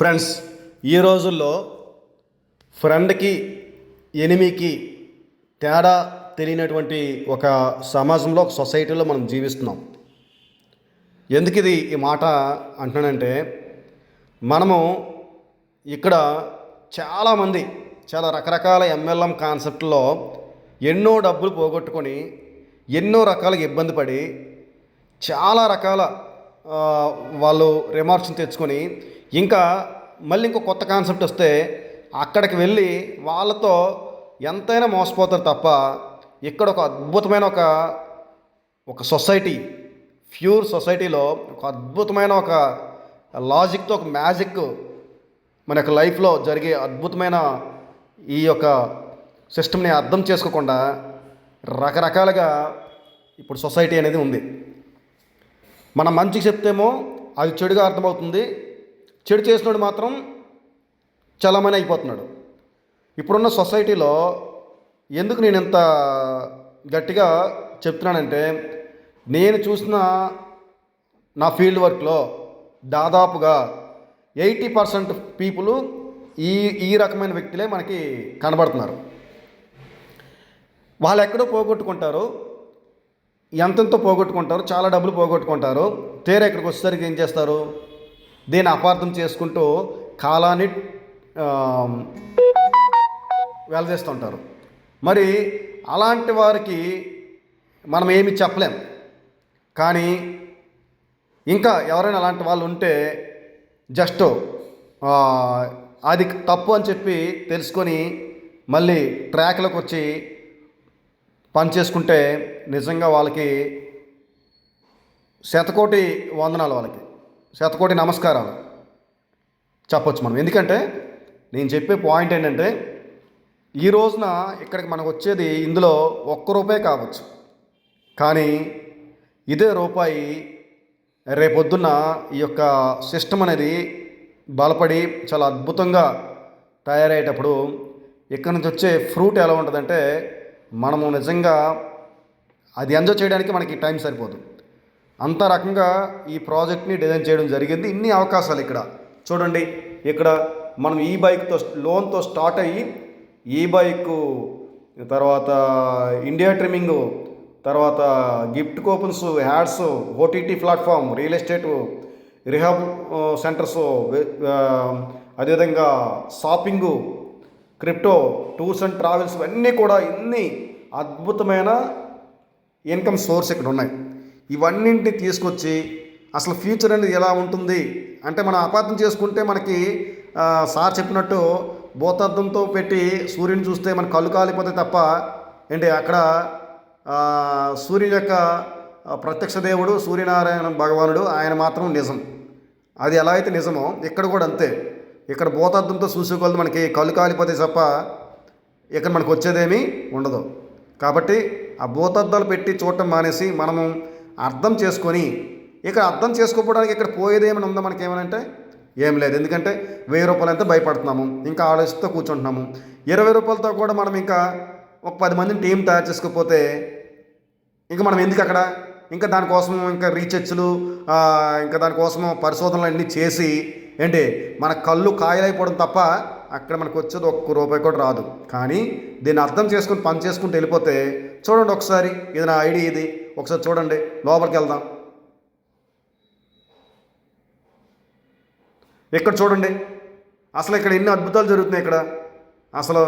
Friends ఈ రోజుల్లో ఫ్రెండ్కి ఎనిమికి తేడా తెలియనటువంటి ఒక సమాజంలో ఒక సొసైటీలో మనం జీవిస్తున్నాం. ఎందుకు ఇది ఈ మాట అంటున్నానంటే మనము ఇక్కడ చాలామంది చాలా రకరకాల ఎంఎల్ఎం కాన్సెప్ట్లో ఎన్నో డబ్బులు పోగొట్టుకొని ఎన్నో రకాలుగా ఇబ్బంది పడి చాలా రకాల వాళ్ళు రిమార్క్స్ని తెచ్చుకొని ఇంకా మళ్ళీ ఇంకో కొత్త కాన్సెప్ట్ వస్తే అక్కడికి వెళ్ళి వాళ్ళతో ఎంతైనా మోసపోతారు తప్ప ఇక్కడ ఒక అద్భుతమైన ఒక ఒక సొసైటీ ప్యూర్ సొసైటీలో ఒక అద్భుతమైన ఒక లాజిక్తో ఒక మ్యాజిక్ మన యొక్క లైఫ్లో జరిగే అద్భుతమైన ఈ యొక్క సిస్టమ్ని అర్థం చేసుకోకుండా రకరకాలుగా ఇప్పుడు సొసైటీ అనేది ఉంది. మనం మంచికి చెప్తేమో అది చెడుగా అర్థమవుతుంది చెడు చేసినోడు మాత్రం చలమని అయిపోతున్నాడు. ఇప్పుడున్న సొసైటీలో ఎందుకు నేను ఇంత గట్టిగా చెప్తున్నానంటే నేను చూసిన నా ఫీల్డ్ వర్క్లో దాదాపుగా ఎయిటీ పర్సెంట్ పీపుల్ ఈ ఈ రకమైన వ్యక్తులే మనకి కనబడుతున్నారు. వాళ్ళు ఎక్కడో పోగొట్టుకుంటారు ఎంతెంతో పోగొట్టుకుంటారు చాలా డబ్బులు పోగొట్టుకుంటారు తీరా ఇక్కడికి వచ్చేసరికి ఏం చేస్తారు? దీన్ని అపార్థం చేసుకుంటూ కాలాన్ని వెలదీస్తుంటారు మరి అలాంటి వారికి మనం ఏమి చెప్పలేం. కానీ ఇంకా ఎవరైనా అలాంటి వాళ్ళు ఉంటే జస్ట్ అది తప్పు అని చెప్పి తెలుసుకొని మళ్ళీ ట్రాక్లోకి వచ్చి పని చేసుకుంటే నిజంగా వాళ్ళకి శతకోటి వందనాలు వాళ్ళకి. శతకోటి నమస్కారాలు. చెప్పొచ్చు మనం. ఎందుకంటే నేను చెప్పే పాయింట్ ఏంటంటే ఈ రోజున ఇక్కడికి మనకు వచ్చేది ఇందులో ఒక్క రూపాయి కావచ్చు. కానీ ఇదే రూపాయి రేపొద్దున్న ఈ యొక్క సిస్టమ్ అనేది బలపడి చాలా అద్భుతంగా తయారయ్యేటప్పుడు ఇక్కడ నుంచి వచ్చే ఫ్రూట్ ఎలా ఉంటుందంటే మనము నిజంగా అది ఎంజాయ్ చేయడానికి మనకి టైం సరిపోదు. అంత రకంగా ఈ ప్రాజెక్ట్ని డిజైన్ చేయడం జరిగింది. ఇన్ని అవకాశాలు ఇక్కడ. చూడండి ఇక్కడ మనం ఈ బైక్తో లోన్తో స్టార్ట్ అయ్యి ఈ బైక్ తర్వాత ఇండియా ట్రిమ్మింగ్ తర్వాత gift coupons ads OTT platform real estate rehab centres అదేవిధంగా shopping crypto tours and travels ఇవన్నీ కూడా ఇన్ని అద్భుతమైన ఇన్కమ్ సోర్స్ ఇక్కడ ఉన్నాయి. ఇవన్నింటిని తీసుకొచ్చి అసలు ఫ్యూచర్ అనేది ఎలా ఉంటుంది? అంటే మనం అపార్థం చేసుకుంటే మనకి సార్ చెప్పినట్టు భూతార్థంతో పెట్టి సూర్యుని చూస్తే మన కళ్ళు కాలిపోతే తప్ప ఏంటి అక్కడ సూర్యుని యొక్క ప్రత్యక్ష దేవుడు సూర్యనారాయణ భగవానుడు ఆయన మాత్రం నిజం. అది ఎలా అయితే నిజమో ఇక్కడ కూడా అంతే. ఇక్కడ భూతార్థంతో చూసుకోవాలి మనకి కళ్ళు కాలిపోతే తప్ప ఇక్కడ మనకు వచ్చేదేమీ ఉండదు. కాబట్టి ఆ భూతార్థాలు పెట్టి చూడటం మానేసి మనము అర్థం చేసుకొని ఇక్కడ అర్థం చేసుకోవడానికి ఇక్కడ పోయేది ఏమైనా ఉందా మనకి ఏమనంటే ఏం లేదు. ఎందుకంటే వెయ్యి రూపాయలు అంతా భయపడుతున్నాము? ఇంకా ఆలోచిస్తూ కూర్చుంటున్నాము. ఇరవై రూపాయలతో కూడా మనం ఇంకా ఒక పది మందిని టీం తయారు చేసుకోకపోతే ఇంకా మనం ఎందుకు అక్కడ? ఇంకా దానికోసం ఇంకా రీసెర్చ్లు ఇంకా దానికోసం పరిశోధనలు అన్నీ చేసి ఏంటి మన కళ్ళు కాయలైపోవడం తప్ప అక్కడ మనకు వచ్చేది ఒక్క రూపాయి కూడా రాదు. కానీ దీన్ని అర్థం చేసుకుని పని చేసుకుంటూ వెళ్ళిపోతే చూడండి ఒకసారి ఇది నా ఐడి ఇది. ఒకసారి చూడండి లోపలికి వెళ్దాం. ఇక్కడ చూడండి అసలు ఇక్కడ ఎన్ని అద్భుతాలు జరుగుతున్నాయి ఇక్కడ. అసలు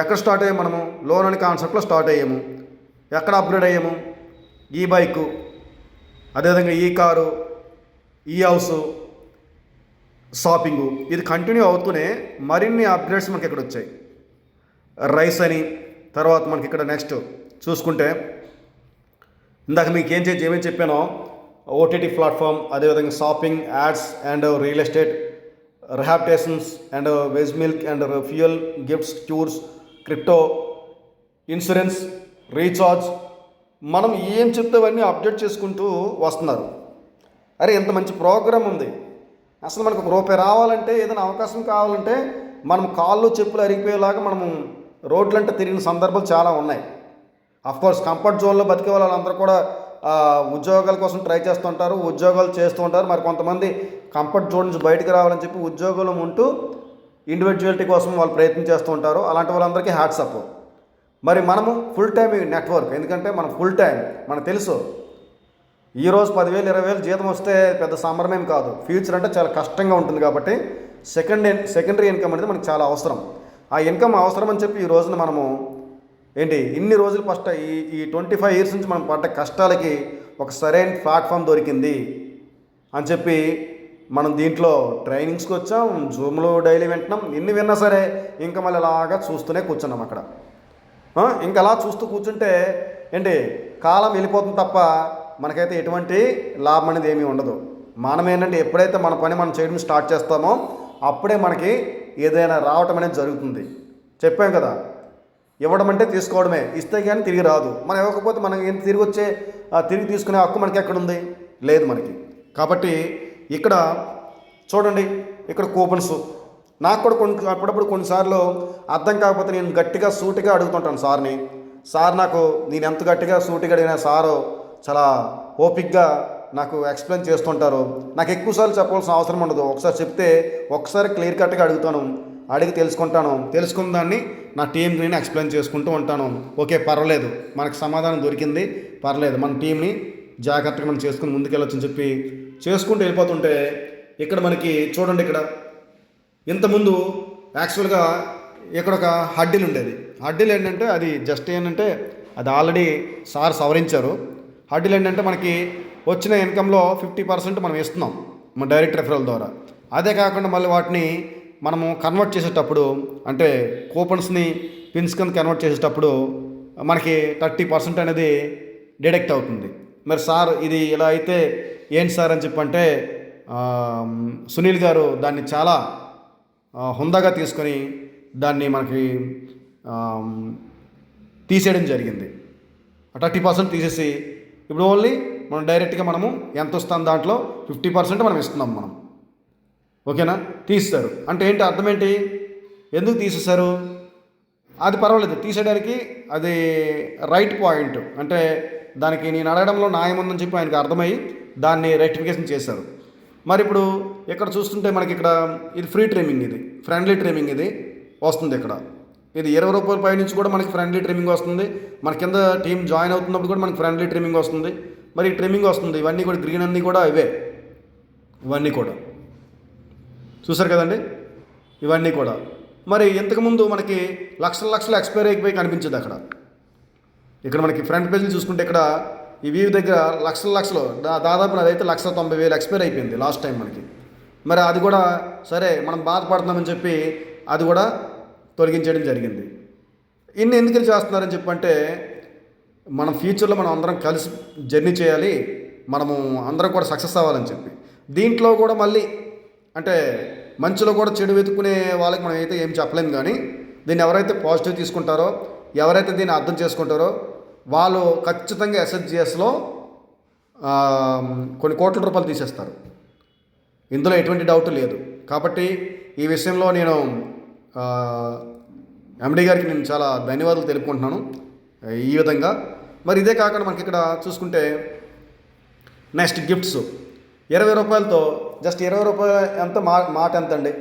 ఎక్కడ స్టార్ట్ అయ్యాము మనము? లోన్ అనే కాన్సెప్ట్లో స్టార్ట్ అయ్యాము. ఎక్కడ అప్గ్రేడ్ అయ్యాము? ఈ బైకు అదేవిధంగా ఈ కారు ఈ హౌస్ షాపింగు. ఇది కంటిన్యూ అవుతూనే మరిన్ని అప్గ్రేడ్స్ మనకి ఇక్కడ వచ్చాయి. రైస్ అని తర్వాత మనకి ఇక్కడ నెక్స్ట్ చూసుకుంటే ఇందాక మీకు ఏం చేసి ఏమేమి చెప్పానో ఓటీటీ ప్లాట్ఫామ్ అదేవిధంగా shopping ads and real estate rehabilitations and veg milk and fuel gifts cures crypto insurance recharge మనం ఏం చెప్తావన్నీ అప్డేట్ చేసుకుంటూ వస్తున్నారు. అరే ఇంత మంచి ప్రోగ్రామ్ ఉంది. అసలు మనకు ఒక రూపాయి రావాలంటే ఏదైనా అవకాశం కావాలంటే మనం కాళ్ళు చెప్పులు అరిగిపోయేలాగా మనము రోడ్లంటే తిరిగిన సందర్భాలు చాలా ఉన్నాయి. కోర్స్ కంఫర్ట్ జోన్లో బతికే వాళ్ళందరూ కూడా ఉద్యోగాల కోసం ట్రై చేస్తుంటారు ఉద్యోగాలు చేస్తూ ఉంటారు. మరి కొంతమంది కంఫర్ట్ జోన్ నుంచి బయటకు రావాలని చెప్పి ఉద్యోగంలో ఉంటూ ఇండివిజువాలిటీ కోసం వాళ్ళు ప్రయత్నం చేస్తూ ఉంటారు. అలాంటి వాళ్ళందరికీ హ్యాట్సప్ మరి మనము ఫుల్ టైం నెట్వర్క్ ఎందుకంటే మనం ఫుల్ టైం మనకు తెలుసు ఈరోజు పదివేలు ఇరవై వేలు జీతం వస్తే పెద్ద సంబరమేం కాదు. ఫ్యూచర్ అంటే చాలా కష్టంగా ఉంటుంది కాబట్టి సెకండ్ సెకండరీ ఇన్కమ్ అనేది మనకు చాలా అవసరం. ఆ ఇన్కమ్ అవసరం అని చెప్పి ఈ రోజున మనము ఏంటి ఇన్ని రోజులు ఫస్ట్ ఈ ఈ ట్వంటీ ఫైవ్ ఇయర్స్ నుంచి మనం పడ్డ కష్టాలకి ఒక సరైన ప్లాట్ఫామ్ దొరికింది అని చెప్పి మనం దీంట్లో ట్రైనింగ్స్కి వచ్చాం జూమ్లో డైలీ వింటున్నాం. ఎన్ని విన్నా సరే ఇంకా మళ్ళీ అలాగా చూస్తూనే కూర్చున్నాం అక్కడ. ఇంకా అలా చూస్తూ కూర్చుంటే ఏంటి కాలం వెళ్ళిపోతుంది తప్ప మనకైతే ఎటువంటి లాభం అనేది ఏమీ ఉండదు. మనం ఏంటంటే ఎప్పుడైతే మన పని మనం చేయడం స్టార్ట్ చేస్తామో అప్పుడే మనకి ఏదైనా రావటం అనేది జరుగుతుంది. చెప్పాం కదా ఇవ్వడం అంటే తీసుకోవడమే. ఇస్తే కానీ తిరిగి రాదు. మనం ఇవ్వకపోతే మనం ఏం తిరిగి వచ్చే ఆ, తిరిగి తీసుకునే హక్కు మనకి ఎక్కడుంది లేదు మనకి. కాబట్టి ఇక్కడ చూడండి ఇక్కడ కూపన్స్. నాకు కూడా కొన్ని అప్పుడప్పుడు కొన్నిసార్లు అర్థం కాకపోతే నేను గట్టిగా సూటిగా అడుగుతుంటాను సార్ని. సార్ నాకు నేను ఎంత గట్టిగా సూటిగా అడిగినా సారు చాలా ఓపిక్గా నాకు ఎక్స్ప్లెయిన్ చేస్తుంటారు. నాకు ఎక్కువసార్లు చెప్పాల్సిన అవసరం ఉండదు. ఒకసారి చెప్తే ఒకసారి క్లియర్ కట్గా అడుగుతాను. అడిగి తెలుసుకుంటాను. తెలుసుకున్న దాన్ని నా టీంకి నేను ఎక్స్ప్లెయిన్ చేసుకుంటూ ఉంటాను. ఓకే పర్వాలేదు. మనకు సమాధానం దొరికింది. పర్లేదు మన టీంని జాగ్రత్తగా మనం చేసుకుని ముందుకెళ్ళొచ్చని చెప్పి చేసుకుంటూ వెళ్ళిపోతుంటే ఇక్కడ మనకి చూడండి ఇక్కడ. ఇంతకుముందు యాక్చువల్గా ఇక్కడ ఒక హడ్డీలు ఉండేది. హడ్డీలు ఏంటంటే అది జస్ట్ ఏంటంటే అది ఆల్రెడీ సార్ సవరించారు. హడ్డీలు ఏంటంటే మనకి వచ్చిన ఇన్కంలో ఫిఫ్టీ పర్సెంట్ మనం ఇస్తున్నాం. మన డైరెక్ట్ రెఫరల్ ద్వారా. అదే కాకుండా మళ్ళీ వాటిని మనము కన్వర్ట్ చేసేటప్పుడు అంటే కూపన్స్ని పిన్స్ కింద కన్వర్ట్ చేసేటప్పుడు మనకి థర్టీ పర్సెంట్ అనేది డిడక్ట్ అవుతుంది. మరి సార్ ఇది ఇలా అయితే ఏంటి సార్ అని చెప్పంటే సునీల్ గారు దాన్ని చాలా హుందాగా తీసుకొని దాన్ని మనకి తీసేయడం జరిగింది. థర్టీ పర్సెంట్ తీసేసి ఇప్పుడు ఓన్లీ మనం డైరెక్ట్గా మనము ఎంత వస్తాం దాంట్లో? ఫిఫ్టీ పర్సెంట్ మనం ఇస్తున్నాం మనం. ఓకేనా? తీస్తారు అంటే ఏంటి అర్థం ఏంటి? ఎందుకు తీసేశారు? అది పర్వాలేదు. తీసేయడానికి అది రైట్ పాయింట్ అంటే దానికి నేను అడగడంలో న్యాయం ఉందని చెప్పి ఆయనకు అర్థమై దాన్ని రెక్టిఫికేషన్ చేశారు. మరి ఇప్పుడు ఇక్కడ చూస్తుంటే మనకి ఇక్కడ ఇది ఫ్రీ ట్రిమ్మింగ్ ఇది. ఫ్రెండ్లీ ట్రిమ్మింగ్ ఇది వస్తుంది ఇక్కడ. ఇది ఇరవై రూపాయల పై నుంచి కూడా మనకి ఫ్రెండ్లీ ట్రిమ్మింగ్ వస్తుంది. మన కింద టీం జాయిన్ అవుతున్నప్పుడు కూడా మనకి ఫ్రెండ్లీ ట్రిమ్మింగ్ వస్తుంది. మరి ట్రిమ్మింగ్ వస్తుంది. ఇవన్నీ కూడా గ్రీన్ అన్నీ కూడా ఇవే. ఇవన్నీ కూడా. చూసారు కదండి? ఇవన్నీ కూడా. మరి ఇంతకుముందు మనకి లక్షల లక్షలు ఎక్స్పైర్ అయిపోయి కనిపించేది అక్కడ. ఇక్కడ మనకి ఫ్రంట్ పేజీలు చూసుకుంటే ఇక్కడ ఈ వ్యూ దగ్గర లక్షల లక్షలు దాదాపు అదైతే లక్ష తొంభై వేలు ఎక్స్పైర్ అయిపోయింది లాస్ట్ టైం మనకి. మరి అది కూడా సరే మనం బాధపడుతున్నామని చెప్పి అది కూడా తొలగించడం జరిగింది. ఇన్ని ఎందుకు చేస్తున్నారని చెప్పంటే మనం ఫ్యూచర్లో మనం అందరం కలిసి జర్నీ చేయాలి మనము అందరం కూడా సక్సెస్ అవ్వాలని చెప్పి. దీంట్లో కూడా మళ్ళీ అంటే మంచిలో కూడా చెడు వెతుక్కునే వాళ్ళకి మనం అయితే ఏం చెప్పలేము కానీ దీన్ని ఎవరైతే పాజిటివ్ తీసుకుంటారో ఎవరైతే దీన్ని అర్థం చేసుకుంటారో వాళ్ళు ఖచ్చితంగా ఎస్ఎస్జిఎస్లో కొన్ని కోట్ల రూపాయలు తీసేస్తారు. ఇందులో ఎటువంటి డౌట్ లేదు. కాబట్టి ఈ విషయంలో నేను ఎండి గారికి నేను చాలా ధన్యవాదాలు తెలుపుకుంటున్నాను. ఈ విధంగా. మరి ఇదే కాకుండా మనకి ఇక్కడ చూసుకుంటే నెక్స్ట్ గిఫ్ట్స్ ఇరవై రూపాయలతో జస్ట్ ఇరవై రూపాయలు ఎంత మా మాట ఎంత అండి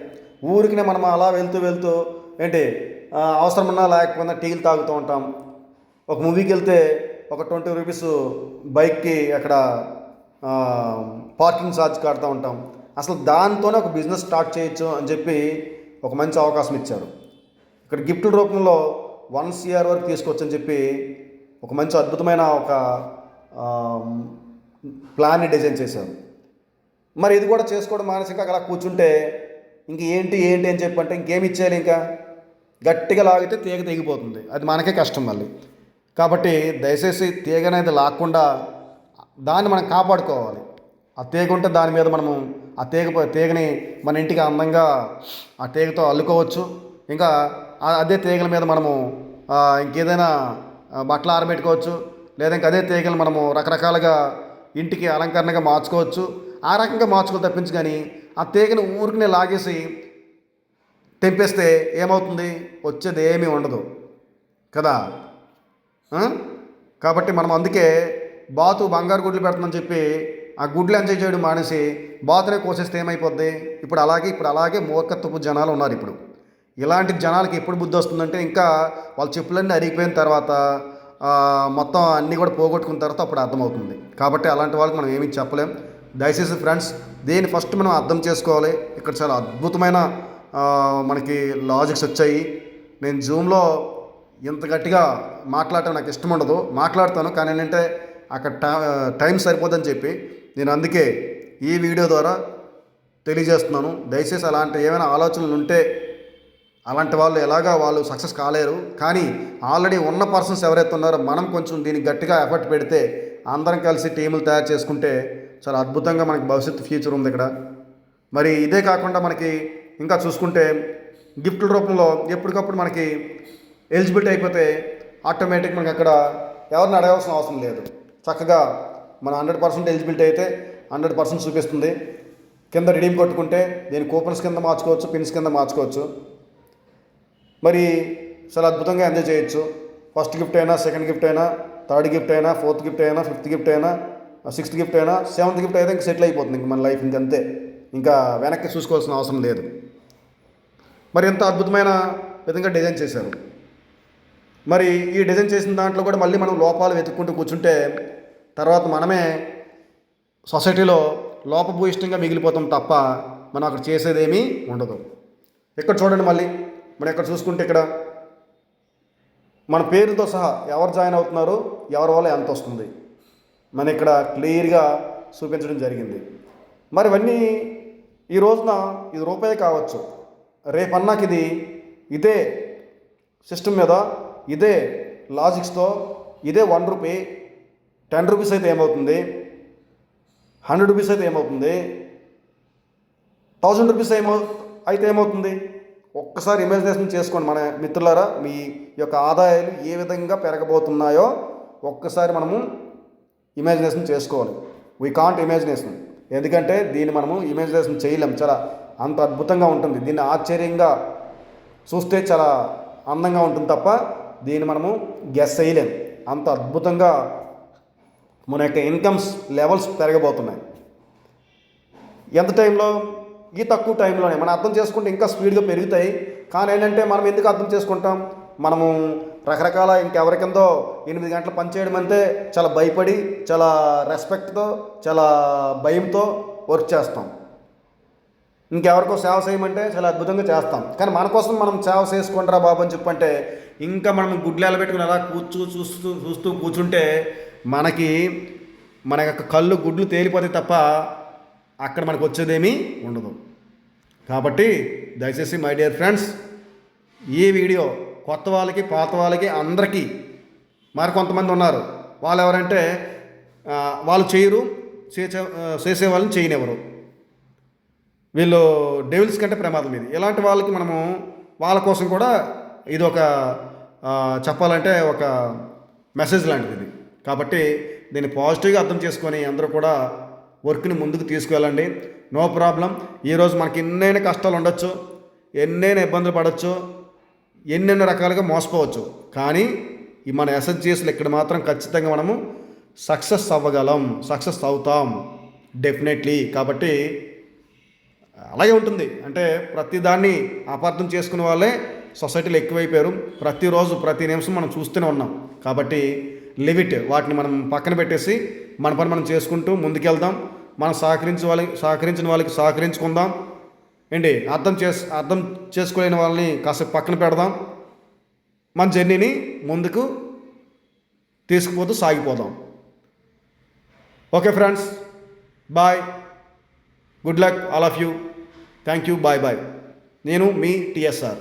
ఊరికినే మనం అలా వెళ్తూ వెళ్తూ ఏంటి ఆ, అవసరం ఉన్నా లేకపోయినా టీలు తాగుతూ ఉంటాం. ఒక మూవీకి వెళ్తే ఒక ట్వంటీ రూపీస్ బైక్కి అక్కడ పార్కింగ్ ఛార్జ్ కడుతూ ఉంటాం. అసలు దాంతోనే ఒక బిజినెస్ స్టార్ట్ చేయొచ్చు అని చెప్పి ఒక మంచి అవకాశం ఇచ్చారు. ఇక్కడ గిఫ్ట్ రూపంలో వన్ సిఆర్ వరకు తీసుకోవచ్చని చెప్పి ఒక మంచి అద్భుతమైన ఒక ప్లాన్ని డిజైన్ చేశారు. మరి ఇది కూడా చేసుకోవడం మానసిక అలా కూర్చుంటే ఇంక ఏంటి ఏంటి అని చెప్పంటే ఇంకేమి ఇచ్చేయాలి ఇంకా? గట్టిగా లాగితే తీగ తెగిపోతుంది. అది మనకే కష్టం మళ్ళీ. కాబట్టి దయచేసి తీగ అనేది లాక్కుండా దాన్ని మనం కాపాడుకోవాలి. ఆ తీగ ఉంటే దాని మీద మనము ఆ తీగ తీగని మన ఇంటికి అందంగా ఆ తీగతో అల్లుకోవచ్చు. ఇంకా అదే తీగల మీద మనము ఇంకేదైనా బట్టలు ఆరబెట్టుకోవచ్చు. లేదా ఇంకా అదే తీగలు మనము రకరకాలుగా ఇంటికి అలంకరణగా మార్చుకోవచ్చు. ఆ రకంగా మార్చుకో తప్పించి కానీ ఆ తీగని ఊరికనే లాగేసి తెంపేస్తే ఏమవుతుంది? వచ్చేది ఏమీ ఉండదు. కదా? కాబట్టి మనం అందుకే బాతు బంగారు గుడ్లు పెడుతుందని చెప్పి ఆ గుడ్లు ఎంజాయ్ చేయడం మానేసి బాతునే కోసేస్తే ఏమైపోద్ది? ఇప్పుడు అలాగే ఇప్పుడు అలాగే మూర్ఖత్వపు జనాలు ఉన్నారు ఇప్పుడు. ఇలాంటి జనాలకి ఎప్పుడు బుద్ధి వస్తుందంటే ఇంకా వాళ్ళ చెప్పులన్నీ అరిగిపోయిన తర్వాత మొత్తం అన్నీ కూడా పోగొట్టుకున్న తర్వాత అప్పుడు అర్థమవుతుంది. కాబట్టి అలాంటి వాళ్ళకి మనం ఏమీ చెప్పలేం. దయచేసి ఫ్రెండ్స్ దీన్ని ఫస్ట్ మనం అర్థం చేసుకోవాలి? ఇక్కడ చాలా అద్భుతమైన మనకి లాజిక్స్ వచ్చాయి. నేను జూమ్లో ఇంత గట్టిగా మాట్లాడటం నాకు ఇష్టం ఉండదు. మాట్లాడతాను కానీ ఏంటంటే అక్కడ టై- టైం సరిపోదని చెప్పి నేను అందుకే ఈ వీడియో ద్వారా తెలియజేస్తున్నాను. దయచేసి అలాంటి ఏమైనా ఆలోచనలు ఉంటే అలాంటి వాళ్ళు ఎలాగా వాళ్ళు సక్సెస్ కాలేరు. కానీ ఆల్రెడీ ఉన్న పర్సన్స్ ఎవరైతే ఉన్నారో మనం కొంచెం దీనికి గట్టిగా ఎఫర్ట్ పెడితే అందరం కలిసి టీములు తయారు చేసుకుంటే చాలా అద్భుతంగా మనకి భవిష్యత్తు ఫ్యూచర్ ఉంది ఇక్కడ. మరి ఇదే కాకుండా మనకి ఇంకా చూసుకుంటే గిఫ్ట్ల రూపంలో ఎప్పటికప్పుడు మనకి ఎలిజిబిలిటీ అయిపోతే ఆటోమేటిక్ మనకి అక్కడ ఎవరిని అడగాల్సిన అవసరం లేదు. చక్కగా మన హండ్రెడ్ పర్సెంట్ ఎలిజిబిలిటీ అయితే హండ్రెడ్ పర్సెంట్ చూపిస్తుంది. కింద రిడీమ్ కొట్టుకుంటే దీని కూపన్స్ కింద మార్చుకోవచ్చు పిన్స్ కింద మార్చుకోవచ్చు. మరి చాలా అద్భుతంగా ఎంజాయ్ చేయొచ్చు. ఫస్ట్ గిఫ్ట్ అయినా సెకండ్ గిఫ్ట్ అయినా థర్డ్ గిఫ్ట్ అయినా ఫోర్త్ గిఫ్ట్ అయినా ఫిఫ్త్ గిఫ్ట్ అయినా సిక్స్త్ గిఫ్ట్ అయినా సెవెంత్ గిఫ్ట్ అయితే ఇంక సెటిల్ అయిపోతుంది ఇంక మన లైఫ్ ఇంకంతే. ఇంకా వెనక్కి చూసుకోవాల్సిన అవసరం లేదు. మరి ఎంత అద్భుతమైన విధంగా డిజైన్ చేశారు. మరి ఈ డిజైన్ చేసిన దాంట్లో కూడా మళ్ళీ మనం లోపాలు వెతుక్కుంటూ కూర్చుంటే తర్వాత మనమే సొసైటీలో లోపభూయిష్టంగా మిగిలిపోతాం తప్ప మనం అక్కడ చేసేదేమీ ఉండదు. ఇక్కడ చూడండి మళ్ళీ. మనం ఇక్కడ చూసుకుంటే ఇక్కడ మన పేరుతో సహా ఎవరు జాయిన్ అవుతున్నారు ఎవరి వల్ల ఎంత వస్తుంది? మన ఇక్కడ క్లియర్గా చూపించడం జరిగింది. మరి ఇవన్నీ ఈ రోజున ఇది రూపాయి కావచ్చు. రేపన్నాకి ఇది ఇదే సిస్టమ్ మీద ఇదే లాజిక్స్తో ఇదే వన్ రూపీ టెన్ రూపీస్ అయితే ఏమవుతుంది? హండ్రెడ్ రూపీస్ అయితే ఏమవుతుంది? థౌజండ్ రూపీస్ ఏమో అయితే ఏమవుతుంది? ఒక్కసారి ఇమాజినేషన్ చేసుకోండి మన మిత్రులారా మీ యొక్క ఆదాయాలు ఏ విధంగా పెరగబోతున్నాయో ఒక్కసారి మనము ఇమాజినేషన్ చేసుకోవాలి. వీ కాంట్ ఇమాజినేషన్ ఎందుకంటే దీన్ని మనము ఇమాజినేషన్ చేయలేం. చాలా అంత అద్భుతంగా ఉంటుంది. దీన్ని ఆశ్చర్యంగా చూస్తే చాలా అందంగా ఉంటుంది తప్ప దీన్ని మనము గెస్ చేయలేం. అంత అద్భుతంగా మన యొక్క ఇన్కమ్స్ లెవెల్స్ పెరగబోతున్నాయి. ఎంత టైంలో ఈ తక్కువ టైంలోనే మనం అర్థం చేసుకుంటే ఇంకా స్పీడ్గా పెరుగుతాయి. కానీ ఏంటంటే మనం ఎందుకు అర్థం చేసుకుంటాం? మనము రకరకాల ఇంకెవరికిందో ఎనిమిది గంటలు పనిచేయడం అంటే చాలా భయపడి చాలా రెస్పెక్ట్తో చాలా భయంతో వర్క్ చేస్తాం. ఇంకెవరికో సేవ చేయమంటే చాలా అద్భుతంగా చేస్తాం. కానీ మన కోసం మనం సేవ చేసుకుంటారా బాబు అని చెప్పంటే ఇంకా మనం గుడ్లు పెట్టుకుని అలా కూర్చు చూస్తూ చూస్తూ కూర్చుంటే మనకి మన యొక్క కళ్ళు గుడ్లు తేలిపోతాయి తప్ప అక్కడ మనకు వచ్చేదేమీ ఉండదు. కాబట్టి దయచేసి మై డియర్ ఫ్రెండ్స్ ఈ వీడియో కొత్త వాళ్ళకి పాత వాళ్ళకి అందరికీ మరి కొంతమంది ఉన్నారు. వాళ్ళు ఎవరంటే వాళ్ళు చేయరు చేసే చేసే వాళ్ళని చేయనివ్వరు. వీళ్ళు డెవిల్స్ కంటే ప్రమాదం ఇది. ఇలాంటి వాళ్ళకి మనము వాళ్ళ కోసం కూడా ఇది ఒక చెప్పాలంటే ఒక మెసేజ్ లాంటిది ఇది. కాబట్టి దీన్ని పాజిటివ్గా అర్థం చేసుకొని అందరూ కూడా వర్క్ని ముందుకు తీసుకువెళ్ళండి. No problem. ఈరోజు మనకి ఎన్నైనా కష్టాలు ఉండొచ్చు ఎన్నైనా ఇబ్బందులు పడవచ్చు ఎన్నెన్నో రకాలుగా మోసపోవచ్చు. కానీ ఈ మన ఎస్ఎస్జిఎస్లు ఇక్కడ మాత్రం ఖచ్చితంగా మనము సక్సెస్ అవ్వగలం సక్సెస్ అవుతాం. డెఫినెట్లీ. కాబట్టి అలాగే ఉంటుంది. అంటే ప్రతిదాన్ని అపార్థం చేసుకునే వాళ్ళే సొసైటీలో ఎక్కువైపోయారు. ప్రతిరోజు ప్రతి నిమిషం మనం చూస్తూనే ఉన్నాం. కాబట్టి లిమిట్ వాటిని మనం పక్కన పెట్టేసి మన పని మనం చేసుకుంటూ ముందుకెళ్దాం. మనం సహకరించిన వాళ్ళకి సహకరించిన వాళ్ళకి సహకరించుకుందాం. ఏంటి? అర్థం చేస్ అర్థం చేసుకోలేని వాళ్ళని కాసేపు పక్కన పెడదాం. మన జర్నీని ముందుకు తీసుకుపోతూ సాగిపోదాం. Okay friends. Bye. Good luck all of you. Thank you bye bye. నేను మీ టిఎస్ఆర్.